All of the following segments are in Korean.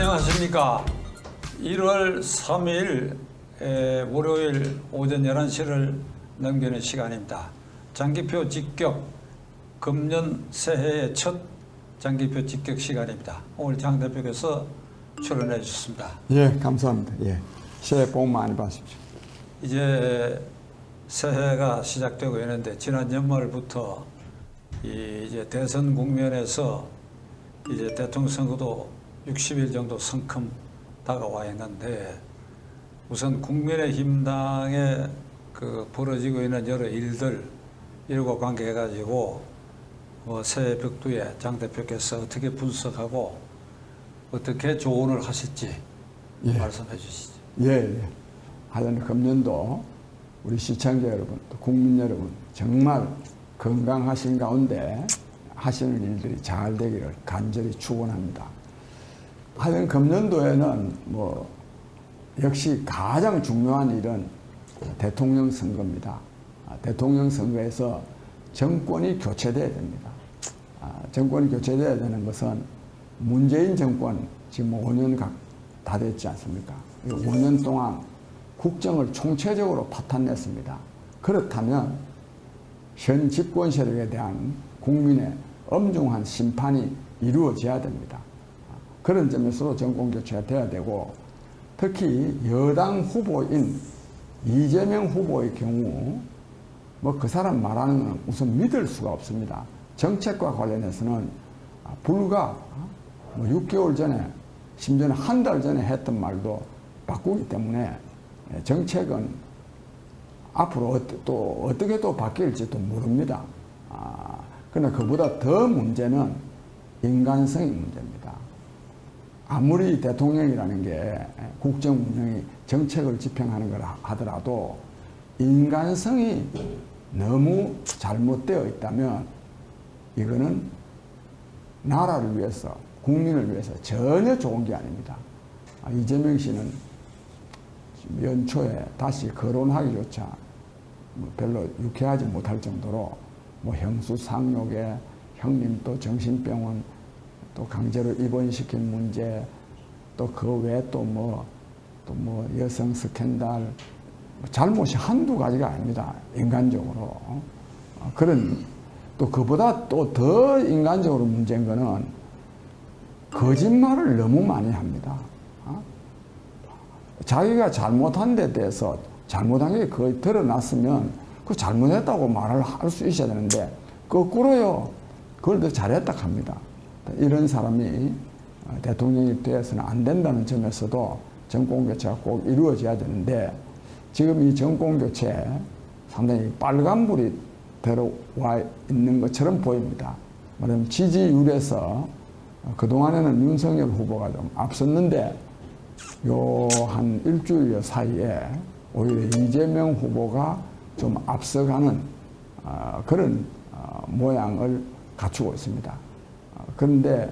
안녕하십니까. 1월 3일 에, 월요일 오전 11시를 넘기는 시간입니다. 장기표 직격 금년 새해의 첫 장기표 직격 시간입니다. 오늘 장 대표께서 출연해 주셨습니다. 예, 감사합니다. 예. 새해 복 많이 받으십시오. 이제 새해가 시작되고 있는데 지난 연말부터 이 이제 대선 국면에서 이제 대통령 선거도 60일 정도 성큼 다가와 있는데 우선 국민의힘당에 그 벌어지고 있는 여러 일들 이러고 관계해 가지고 뭐 새해 벽두에 장 대표께서 어떻게 분석하고 어떻게 조언을 하실지 예. 말씀해 주시죠. 예, 예. 하여튼 금년도 우리 시청자 여러분, 또 국민 여러분, 정말 건강하신 가운데 하시는 일들이 잘 되기를 간절히 축원합니다. 하여튼 금년도에는 뭐 역시 가장 중요한 일은 대통령 선거입니다. 아, 대통령 선거에서 정권이 교체돼야 됩니다. 아, 정권이 교체돼야 되는 것은 문재인 정권 지금 5년 각다 됐지 않습니까? 5년 동안 국정을 총체적으로 파탄냈습니다. 그렇다면 현 집권 세력에 대한 국민의 엄중한 심판이 이루어져야 됩니다. 그런 점에서도 정권 교체가 돼야 되고 특히 여당 후보인 이재명 후보의 경우 뭐 그 사람 말하는 건 우선 믿을 수가 없습니다. 정책과 관련해서는 아, 불과 뭐 6개월 전에 심지어는 한 달 전에 했던 말도 바꾸기 때문에 정책은 앞으로 또 어떻게 또 바뀔지도 모릅니다. 아, 그러나 그보다 더 문제는 인간성의 문제입니다. 아무리 대통령이라는 게 국정 운영이 정책을 집행하는 걸 하더라도 인간성이 너무 잘못되어 있다면 이거는 나라를 위해서 국민을 위해서 전혀 좋은 게 아닙니다. 아, 이재명 씨는 연초에 다시 거론하기조차 뭐 별로 유쾌하지 못할 정도로 뭐 형수상욕에 형님 또 정신병원 또 강제로 입원시킨 문제 또 그 외에 또 뭐 또 뭐 여성 스캔들 뭐 잘못이 한두 가지가 아닙니다. 인간적으로 어, 그런 또 그보다 또 더 인간적으로 문제인 거는 거짓말을 너무 많이 합니다. 어? 자기가 잘못한 데 대해서 잘못한 게 거의 드러났으면 그 잘못했다고 말을 할 수 있어야 되는데 거꾸로요. 그걸 더 잘했다 합니다. 이런 사람이 대통령이 되어서는 안 된다는 점에서도 정권 교체가 꼭 이루어져야 되는데 지금 이 정권 교체 상당히 빨간불이 들어와 있는 것처럼 보입니다. 말하자면 지지율에서 그동안에는 윤석열 후보가 좀 앞섰는데 요 한 일주일 사이에 오히려 이재명 후보가 좀 앞서가는 어, 그런 어, 모양을 갖추고 있습니다. 어, 그런데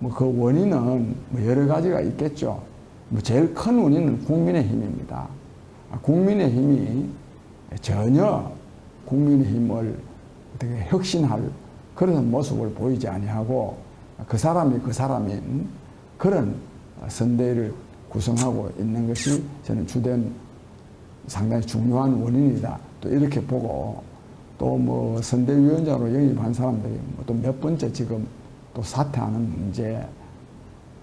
뭐 그 원인은 뭐 여러 가지가 있겠죠. 뭐 제일 큰 원인은 국민의 힘입니다. 아, 국민의 힘이 전혀 국민의 힘을 어떻게 혁신할 그런 모습을 보이지 아니하고 그 사람이 그 사람인 그런 선대위를 구성하고 있는 것이 저는 주된 상당히 중요한 원인이다. 또 이렇게 보고 또 뭐 선대위원장으로 영입한 사람들이 뭐또몇 번째 지금 또 사퇴하는 문제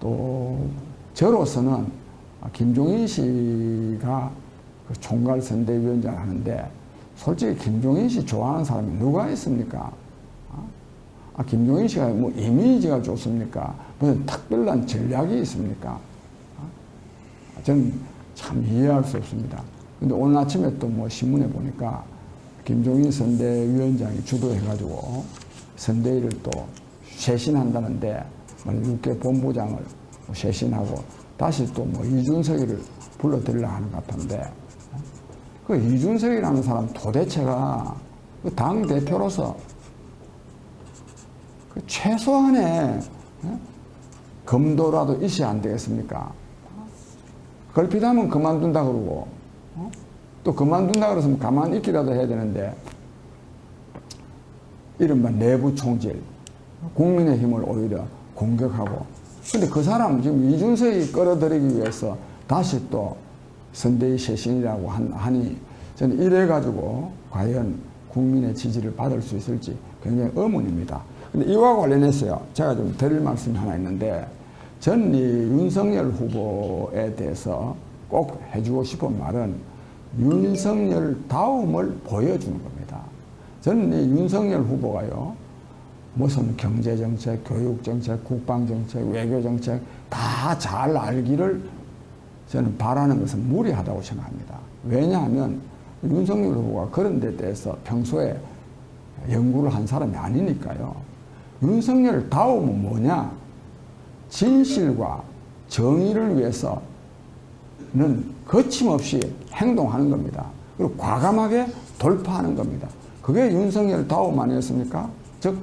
또 저로서는 김종인 씨가 그 총괄 선대위원장을 하는데 솔직히 김종인 씨 좋아하는 사람이 누가 있습니까? 아, 김종인 씨가 뭐 이미지가 좋습니까? 무슨 특별한 전략이 있습니까? 아, 저는 참 이해할 수 없습니다. 근데 오늘 아침에 또 뭐 신문에 보니까 김종인 선대위원장이 주도해가지고 선대위를 또 쇄신한다는데 6개 본부장을 뭐 쇄신하고 다시 또 뭐 이준석이를 불러들이려 하는 것 같은데 그 이준석이라는 사람 도대체가 그 당 대표로서 그 최소한의 예? 검도라도 있어야 안 되겠습니까? 걸핏하면 그만둔다 그러고 어? 또 그만둔다 그러면 가만히 있기라도 해야 되는데 이른바 내부 총질 국민의 힘을 오히려 공격하고 근데 그 사람 지금 이준석이 끌어들이기 위해서 다시 또 선대위 쇄신이라고 한, 하니 저는 이래가지고 과연 국민의 지지를 받을 수 있을지 굉장히 의문입니다. 근데 이와 관련해서요, 제가 좀 드릴 말씀이 하나 있는데, 전 이 윤석열 후보에 대해서 꼭 해주고 싶은 말은 윤석열 다움을 보여주는 겁니다. 저는 이 윤석열 후보가요, 무슨 경제정책, 교육정책, 국방정책, 외교정책 다 잘 알기를 저는 바라는 것은 무리하다고 생각합니다. 왜냐하면 윤석열 후보가 그런 데 대해서 평소에 연구를 한 사람이 아니니까요. 윤석열 다음은 뭐냐? 진실과 정의를 위해서는 거침없이 행동하는 겁니다. 그리고 과감하게 돌파하는 겁니다. 그게 윤석열 다움 아니었습니까? 즉,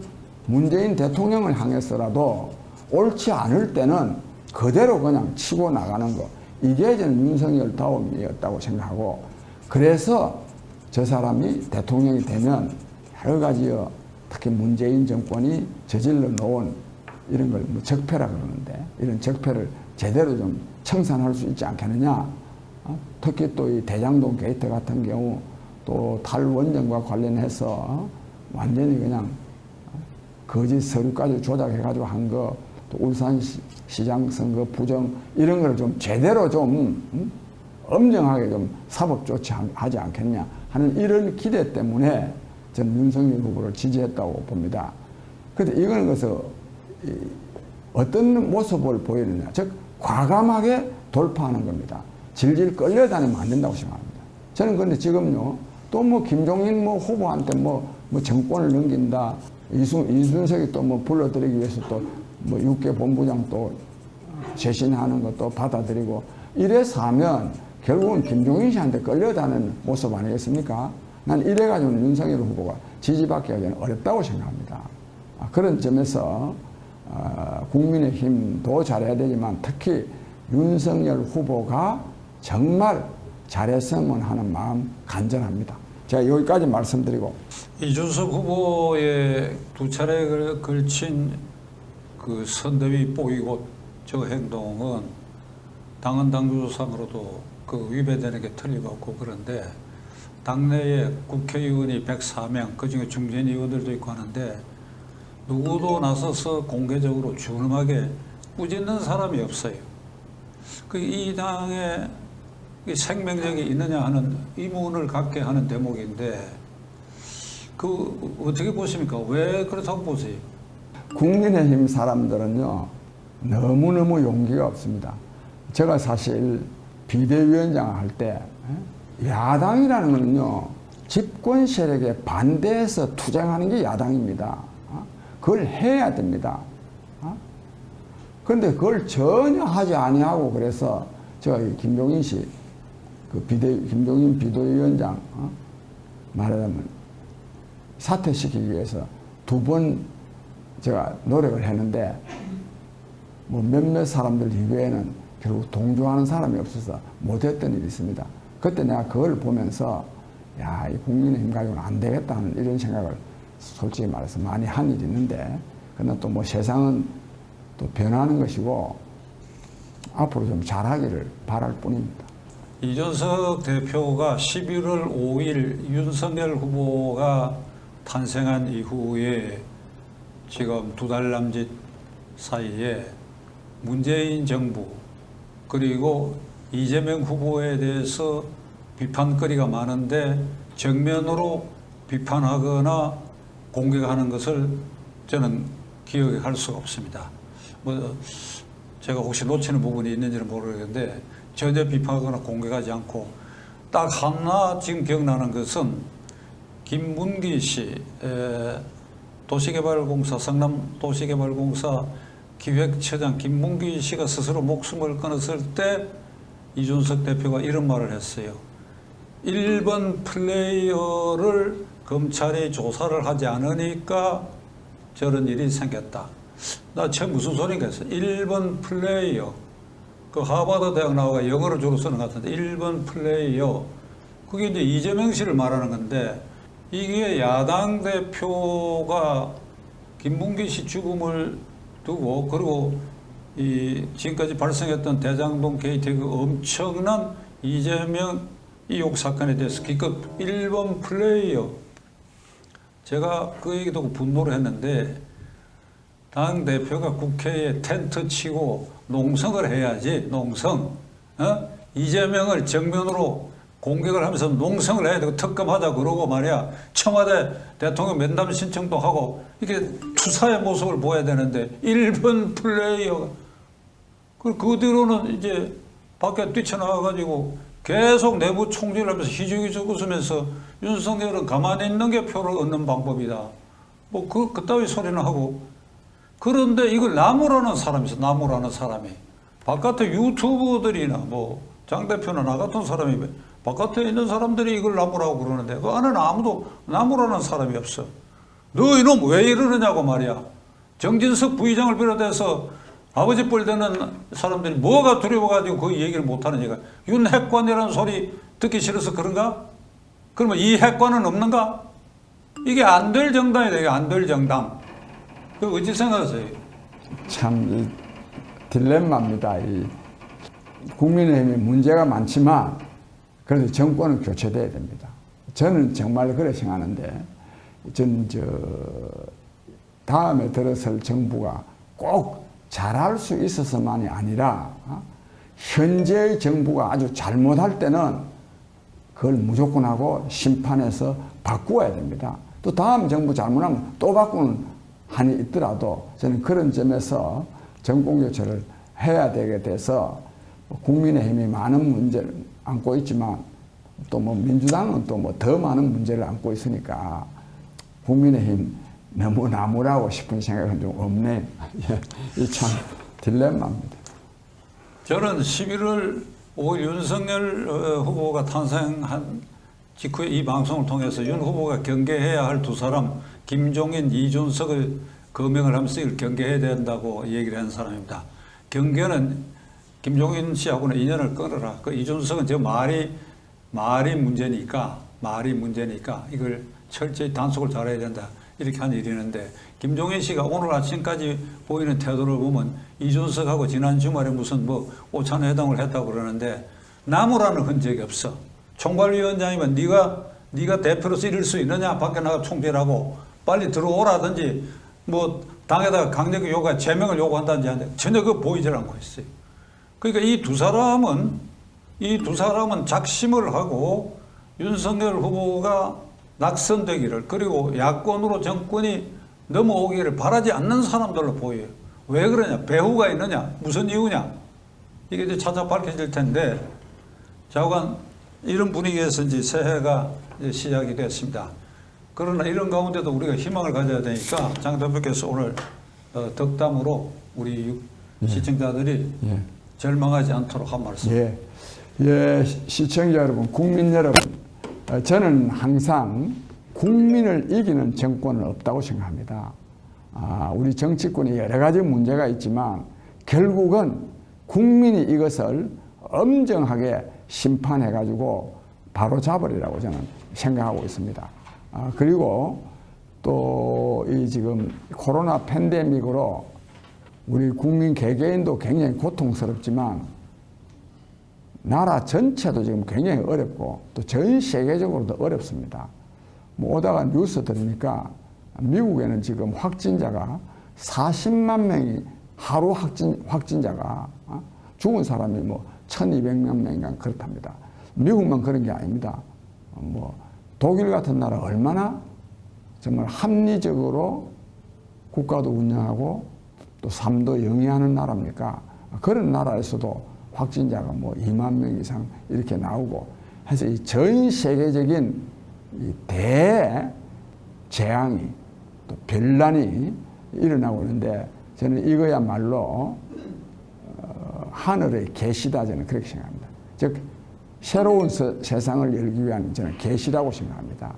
문재인 대통령을 향해서라도 옳지 않을 때는 그대로 그냥 치고 나가는 거. 이게 저는 윤석열 다움이었다고 생각하고, 그래서 저 사람이 대통령이 되면 여러 가지요, 특히 문재인 정권이 저질러 놓은 이런 걸 뭐 적폐라 그러는데, 이런 적폐를 제대로 좀 청산할 수 있지 않겠느냐. 어? 특히 또 이 대장동 게이트 같은 경우 또 탈원전과 관련해서 어? 완전히 그냥 거짓 서류까지 조작해가지고 한 거, 또 울산시장 선거 부정 이런 걸 좀 제대로 좀 음? 엄정하게 좀 사법 조치하지 않겠냐 하는 이런 기대 때문에 저는 윤석열 후보를 지지했다고 봅니다. 그런데 이거는 그래서 이 어떤 모습을 보이느냐, 즉 과감하게 돌파하는 겁니다. 질질 끌려다니면 안 된다고 생각합니다. 저는 근데 지금요, 또 뭐 김종인 뭐 후보한테 뭐, 뭐 정권을 넘긴다, 이순, 이순석이 또 뭐 불러들이기 위해서 또뭐 육계 본부장 또 쇄신하는 것도 받아들이고 이래서 하면 결국은 김종인 씨한테 끌려다니는 모습 아니겠습니까? 난 이래가지고 윤석열 후보가 지지받기가 저는 어렵다고 생각합니다. 아, 그런 점에서 어, 국민의힘도 잘해야 되지만 특히 윤석열 후보가 정말 잘했으면 하는 마음 간절합니다. 제가 여기까지 말씀드리고 이준석 후보의 두 차례 걸- 걸친 그 선대위 뽀이고 저 행동은 당헌 당규상으로도 그 위배되는 게 틀림없고 그런데 당내에 국회의원이 104명 그중에 중진 의원들도 있고 하는데 누구도 나서서 공개적으로 준엄하게 꾸짖는 사람이 없어요. 그이이 생명력이 있느냐 하는 의문을 갖게 하는 대목인데 그 어떻게 보십니까? 왜 그렇다고 보세요? 국민의힘 사람들은요 너무너무 용기가 없습니다. 제가 사실 비대위원장 할 때 야당이라는 거는요 집권 세력에 반대해서 투쟁하는 게 야당입니다. 어? 그걸 해야 됩니다. 어? 그런데 그걸 전혀 하지 아니하고 그래서 제가 이 김종인 씨, 그 비대 김종인 비대위원장 어? 말하자면 사퇴시키기 위해서 두 번 제가 노력을 했는데 뭐 몇몇 사람들 이외에는 결국 동조하는 사람이 없어서 못했던 일이 있습니다. 그때 내가 그걸 보면서 야, 이 국민의힘 가지고는 안 되겠다는 이런 생각을 솔직히 말해서 많이 한 일이 있는데 그러나 또 뭐 세상은 또 변하는 것이고 앞으로 좀 잘하기를 바랄 뿐입니다. 이준석 대표가 11월 5일 윤석열 후보가 탄생한 이후에 지금 두 달 남짓 사이에 문재인 정부 그리고 이재명 후보에 대해서 비판거리가 많은데 정면으로 비판하거나 공격하는 것을 저는 기억할 수가 없습니다. 뭐 제가 혹시 놓치는 부분이 있는지는 모르겠는데 전혀 비판하거나 공격하지 않고 딱 하나 지금 기억나는 것은 김문기 씨 에, 도시개발공사 성남 도시개발공사 기획처장 김문기 씨가 스스로 목숨을 끊었을 때 이준석 대표가 이런 말을 했어요. 1번 플레이어를 검찰이 조사를 하지 않으니까 저런 일이 생겼다. 나 처음 무슨 소리인가 했어. 1번 플레이어. 그 하버드 대학 나와가 영어를 주로 쓰는 것 같은데 1번 플레이어. 그게 이제 이재명 씨를 말하는 건데 이게 야당 대표가 김문기 씨 죽음을 두고 그리고 이 지금까지 발생했던 대장동 게이트 그 엄청난 이재명 이욕 사건에 대해서 기껏 일본 플레이어 제가 그 얘기 듣고 분노를 했는데 당 대표가 국회에 텐트 치고 농성을 해야지 농성 어? 이재명을 정면으로 공격을 하면서 농성을 해야 되고 특검하자 그러고 말이야. 청와대 대통령 면담 신청도 하고 이게 투사의 모습을 보여야 되는데 일본 플레이어. 그, 그 뒤로는 이제 밖에 뛰쳐나와가지고 계속 내부 총질하면서 희죽희죽 웃으면서 윤석열은 가만히 있는 게 표를 얻는 방법이다. 뭐 그, 그따위 소리는 하고. 그런데 이걸 나무라는 사람이 있어 나무라는 사람이. 바깥에 유튜버들이나 뭐 장 대표나 나 같은 사람이 바깥에 있는 사람들이 이걸 나무라고 그러는데 그 안에는 아무도 나무라는 사람이 없어. 너 이놈 왜 이러느냐고 말이야. 정진석 부의장을 비롯해서 아버지 뻘 되는 사람들이 뭐가 두려워가지고 그 얘기를 못하느냐가 윤핵관이라는 소리 듣기 싫어서 그런가? 그러면 이 핵관은 없는가? 이게 안 될 정당이다. 이게 안 될 정당. 그 어찌 생각하세요? 참이 딜레마입니다. 이 국민의힘이 문제가 많지만 그래도 정권은 교체돼야 됩니다. 저는 정말 그래 생각하는데 전 저 다음에 들어설 정부가 꼭 잘할 수 있어서만이 아니라 어? 현재의 정부가 아주 잘못할 때는 그걸 무조건 하고 심판해서 바꾸어야 됩니다. 또 다음 정부 잘못하면 또 바꾸는 한이 있더라도 저는 그런 점에서 정권 교체를 해야 되게 돼서 국민의힘이 많은 문제를 안고 있지만 또 뭐 민주당은 또 뭐 더 많은 문제를 안고 있으니까 국민의힘 너무 나무라고 싶은 생각은 좀 없네. 이 참 딜레마입니다. 저는 11월 5일 윤석열 어, 후보가 탄생한 직후에 이 방송을 통해서 윤 후보가 경계해야 할 두 사람 김종인, 이준석을 거명을 하면서 경계해야 된다고 얘기를 한 사람입니다. 경계는 김종인 씨하고는 인연을 끊어라. 그 이준석은 저 말이 말이 문제니까 말이 문제니까 이걸 철저히 단속을 잘해야 된다. 이렇게 한 일이는데 김종인 씨가 오늘 아침까지 보이는 태도를 보면 이준석하고 지난 주말에 무슨 뭐 오찬 회담을 했다고 그러는데 나무라는 흔적이 없어. 총괄위원장이면 네가 네가 대표로서 이럴 수 있느냐 밖에 나가 총질하고 빨리 들어오라든지 뭐 당에다가 강력히 요구 제명을 요구한다든지 하는데 전혀 그 보이질 않고 있어요. 그러니까 이 두 사람은 이 두 사람은 작심을 하고 윤석열 후보가 낙선되기를 그리고 야권으로 정권이 넘어오기를 바라지 않는 사람들로 보여요. 왜 그러냐? 배후가 있느냐? 무슨 이유냐? 이게 이제 차차 밝혀질 텐데 좌우간 이런 분위기에서 이제 새해가 이제 시작이 됐습니다. 그러나 이런 가운데도 우리가 희망을 가져야 되니까 장 대표께서 오늘 어, 덕담으로 우리 시청자들이 예. 절망하지 않도록 한 말씀. 예, 예, 시- 시청자 여러분, 국민 여러분, 어, 저는 항상 국민을 이기는 정권은 없다고 생각합니다. 아, 우리 정치권이 여러 가지 문제가 있지만 결국은 국민이 이것을 엄정하게 심판해가지고 바로 잡으리라고 저는 생각하고 있습니다. 아, 그리고 또 이 지금 코로나 팬데믹으로 우리 국민 개개인도 굉장히 고통스럽지만 나라 전체도 지금 굉장히 어렵고 또 전 세계적으로도 어렵습니다. 뭐 오다가 뉴스 들으니까 미국에는 지금 확진자가 40만 명이 하루 확진, 확진자가 어? 죽은 사람이 뭐 1200만 명인가 그렇답니다. 미국만 그런 게 아닙니다. 어, 뭐 독일 같은 나라 얼마나 정말 합리적으로 국가도 운영하고 또 삶도 영위하는 나라입니까? 그런 나라에서도 확진자가 뭐 2만 명 이상 이렇게 나오고 해서 이 전 세계적인 이 대재앙이 또 변란이 일어나고 있는데 저는 이거야말로 어, 하늘의 계시다 저는 그렇게 생각합니다. 즉 새로운 서- 세상을 열기 위한 저는 계시라고 생각합니다.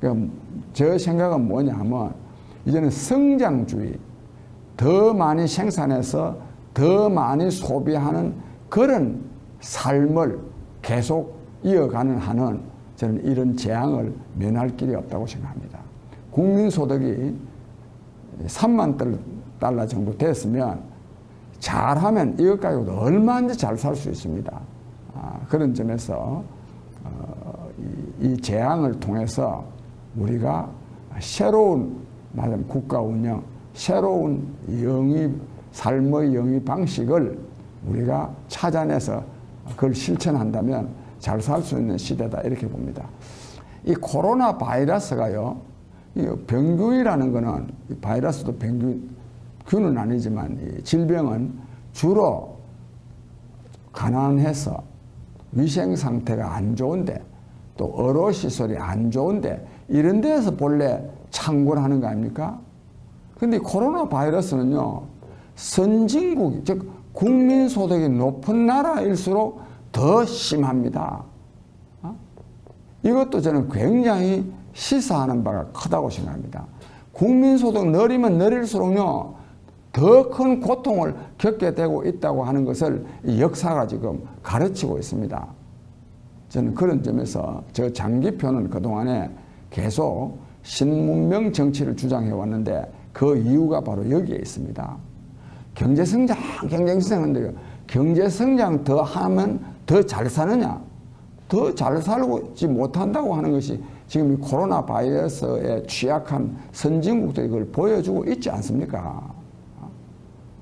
그러니까 저 생각은 뭐냐면 이제는 성장주의 더 많이 생산해서 더 많이 소비하는 그런 삶을 계속 이어가는 한은 저는 이런 재앙을 면할 길이 없다고 생각합니다. 국민소득이 3만 달러 정도 됐으면 잘하면 이것 가지고도 얼마든지 잘 살 수 있습니다. 아, 그런 점에서 어, 이, 이 재앙을 통해서 우리가 새로운 말하자면 국가 운영, 새로운 영위 삶의 영위 방식을 우리가 찾아내서 그걸 실천한다면 잘 살 수 있는 시대다 이렇게 봅니다. 이 코로나 바이러스가요, 이 병균이라는 거는 이 바이러스도 병균 균은 아니지만 이 질병은 주로 가난해서 위생 상태가 안 좋은데 또 의료 시설이 안 좋은데 이런 데서 본래 창궐 하는 거 아닙니까? 근데 코로나 바이러스는요, 선진국, 즉, 국민 소득이 높은 나라일수록 더 심합니다. 어? 이것도 저는 굉장히 시사하는 바가 크다고 생각합니다. 국민 소득 느리면 느릴수록요, 더 큰 고통을 겪게 되고 있다고 하는 것을 이 역사가 지금 가르치고 있습니다. 저는 그런 점에서 저 장기표는 그동안에 계속 신문명 정치를 주장해 왔는데 그 이유가 바로 여기에 있습니다. 경제 성장, 경제 성장인데요. 경제 성장 더 하면 더 잘 사느냐? 더 잘 살지 못한다고 하는 것이 지금 이 코로나 바이러스에 취약한 선진국들이 그걸 보여주고 있지 않습니까?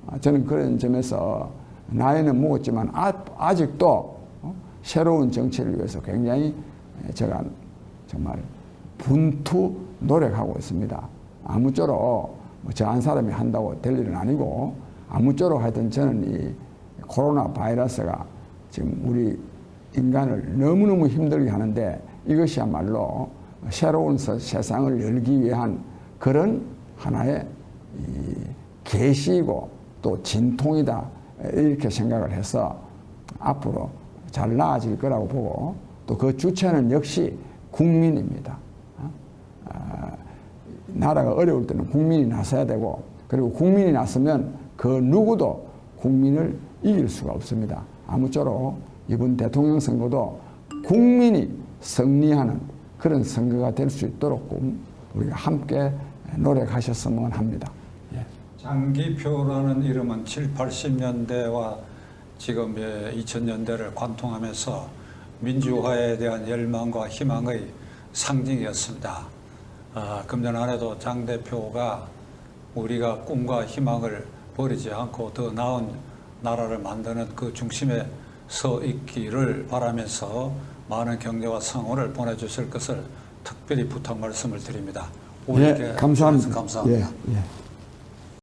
아, 저는 그런 점에서 나이는 먹었지만 아, 아직도 어? 새로운 정치를 위해서 굉장히 제가 정말 분투 노력하고 있습니다. 아무쪼록 뭐 저한 사람이 한다고 될 일은 아니고 아무쪼록 하여튼 저는 이 코로나 바이러스가 지금 우리 인간을 너무너무 힘들게 하는데 이것이야말로 새로운 서- 세상을 열기 위한 그런 하나의 이 계시이고 또 진통이다 이렇게 생각을 해서 앞으로 잘 나아질 거라고 보고 또 그 주체는 역시 국민입니다. 나라가 어려울 때는 국민이 나서야 되고 그리고 국민이 나서면 그 누구도 국민을 이길 수가 없습니다. 아무쪼록 이번 대통령 선거도 국민이 승리하는 그런 선거가 될 수 있도록 우리가 함께 노력하셨으면 합니다. 예. 장기표라는 이름은 7, 80년대와 지금 2000년대를 관통하면서 민주화에 대한 열망과 희망의 상징이었습니다. 아, 금년 안에도 장 대표가 우리가 꿈과 희망을 버리지 않고 더 나은 나라를 만드는 그 중심에 서 있기를 바라면서 많은 격려와 성원을 보내주실 것을 특별히 부탁 말씀을 드립니다. 예, 감사합니다. 감사합니다. 예, 예.